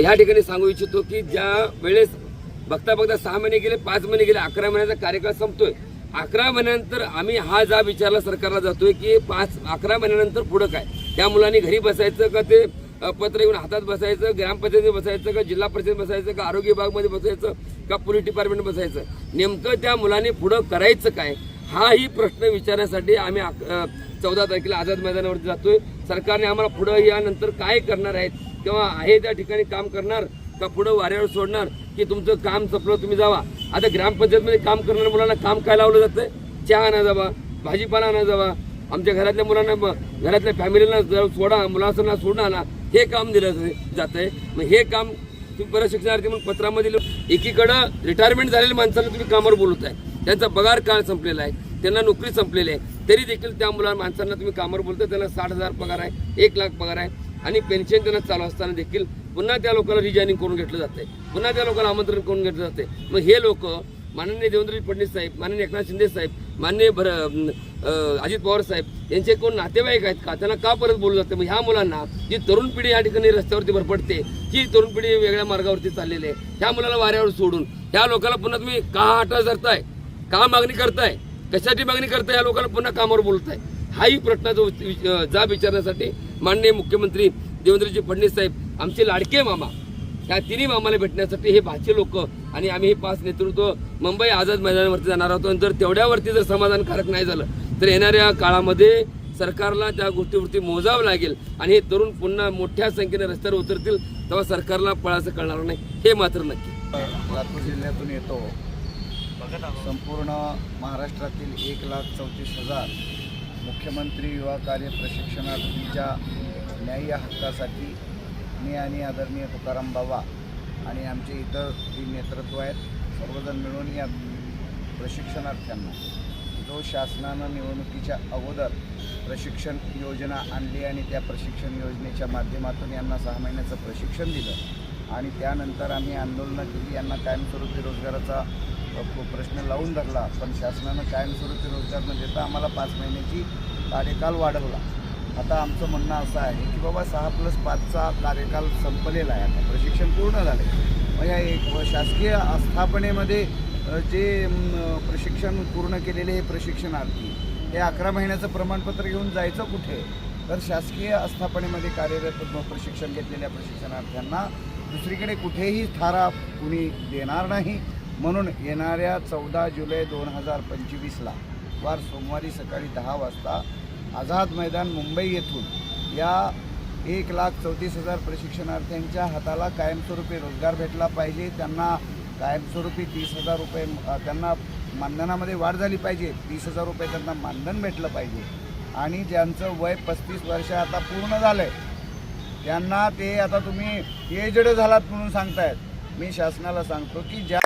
ह्या ठिकाणी सांगू इच्छितो की ज्या वेळेस बघता बघता सहा महिने गेले पाच महिने गेले अकरा महिन्याचा कार्यकाळ संपतोय. अकरा महिन्यानंतर आम्ही हा जा विचारला सरकारला जातोय की पाच अकरा महिन्यानंतर पुढं काय? त्या मुलांनी घरी बसायचं का ते पत्र येऊन हातात बसायचं ग्रामपंचायतीत बसायचं का जिल्हा परिषद बसायचं का आरोग्य विभागमध्ये बसायचं का पोलीस डिपार्टमेंट बसायचं? नेमकं त्या मुलांनी पुढं करायचं काय? हाही प्रश्न विचारण्यासाठी आम्ही चौदा तारखेला आझाद मैदानावरती जातोय. सरकारने आम्हाला पुढं यानंतर काय करणार आहेत? किंवा आहे त्या ठिकाणी काम करणार का पुढं वाऱ्यावर सोडणार की तुमचं काम संपलं तुम्ही जावा. आता ग्रामपंचायतमध्ये काम करणाऱ्या मुलांना काम काय लावलं जातं चहा आणा जावा भाजीपाला आणा जावा. आमच्या घरातल्या मुलांना घरातल्या फॅमिलीला जर सोडा मुलांना सोडून आणा हे काम दिलं जात आहे मग हे काम तुम्ही परत शिक्षणार्थी म्हणून पत्रामध्ये लिहून एकीकडं रिटायरमेंट झालेल्या माणसांना तुम्ही कामावर बोलत आहे त्यांचा पगार काळ संपलेला आहे त्यांना नोकरी संपलेली आहे. तरी देखील त्या मुला माणसांना तुम्ही कामावर बोलता त्यांना साठ हजार पगार आहे एक लाख पगार आहे. आणि पेन्शन त्यांना चालू असताना देखील पुन्हा त्या लोकांना रिजॉईनिंग करून घेतलं जाते पुन्हा त्या लोकांना आमंत्रण करून घेतलं जाते मग हे लोक माननीय देवेंद्र फडणवीस साहेब माननीय एकनाथ शिंदे साहेब माननीय भर अजित पवार साहेब यांचे कोण नातेवाईक आहेत का? त्यांना का परत बोललं जातं मग ह्या मुलांना जी तरुण पिढी या ठिकाणी रस्त्यावरती भरपडते ही तरुण पिढी वेगळ्या मार्गावरती चाललेली आहे. ह्या मुलाला वाऱ्यावर सोडून ह्या लोकांना पुन्हा तुम्ही का हटा धरताय? का मागणी करताय? कशाची मागणी करताय? या लोकांना पुन्हा कामावर बोलताय. हाही प्रश्नाचा जो जा विचारण्यासाठी माननीय मुख्यमंत्री देवेंद्रजी फडणवीस साहेब आमचे लाडके मामा त्या तिन्ही मामाला भेटण्यासाठी हे भाचे लोक आणि आम्ही हे पाच नेतृत्व मुंबई आझाद मैदानावरती जाणार आहोत. आणि जर तेवढ्यावरती जर समाधानकारक नाही झालं तर येणाऱ्या काळामध्ये सरकारला त्या गोष्टीवरती मोजावं लागेल. आणि हे तरुण पुन्हा मोठ्या संख्येने रस्त्यावर उतरतील तेव्हा सरकारला पळाचं कळणार नाही हे मात्र नक्की. लातूर जिल्ह्यातून येतो. संपूर्ण महाराष्ट्रातील एक लाख चौतीस हजार मुख्यमंत्री युवा कार्य प्रशिक्षणार्थींच्या न्याय्य हक्कासाठी मी आणि आदरणीय तुकाराम बाबा आणि आमचे इतर जी नेतृत्व आहेत सर्वजण मिळून या प्रशिक्षणार्थ्यांना जो शासनानं निवडणुकीच्या अगोदर प्रशिक्षण योजना आणली आणि त्या प्रशिक्षण योजनेच्या माध्यमातून यांना सहा महिन्याचं प्रशिक्षण दिलं आणि त्यानंतर आम्ही आंदोलनं केली. यांना कायमस्वरूपी रोजगाराचा प्रश्न लावून धरला पण शासनानं कायमस्वरूपी रोजगार न देता आम्हाला पाच महिन्याची कार्यकाल वाढवला. आता आमचं म्हणणं असं आहे की बाबा सहा प्लस पाचचा कार्यकाल संपलेला आहे आता. प्रशिक्षण पूर्ण झालं आहे मग या एक शासकीय आस्थापनेमध्ये जे प्रशिक्षण पूर्ण केलेले हे प्रशिक्षणार्थी हे अकरा महिन्याचं प्रमाणपत्र घेऊन जायचं कुठे? तर शासकीय आस्थापनेमध्ये कार्यरत प्रशिक्षण घेतलेल्या प्रशिक्षणार्थ्यांना दुसरीकडे कुठेही थारा कुणी देणार नाही. म्हणून येणाऱ्या चौदा जुलै दोन हजार पंचवीसला वार सोमवारी सकाळी दहा वाजता आझाद मैदान मुंबई येथून या एक लाख चौतीस हजार प्रशिक्षणार्थ्यांच्या हाताला कायमस्वरूपी रोजगार भेटला पाहिजे. त्यांना कायमस्वरूपी तीस हजार रुपये त्यांना मानधनामध्ये वाढ झाली पाहिजे. तीस हजार रुपये त्यांना मानधन भेटलं पाहिजे. आणि ज्यांचं वय पस्तीस वर्ष आता पूर्ण झालं आहे त्यांना ते आता तुम्ही एजड झालात म्हणून सांगतायत. मी शासनाला सांगतो की ज्या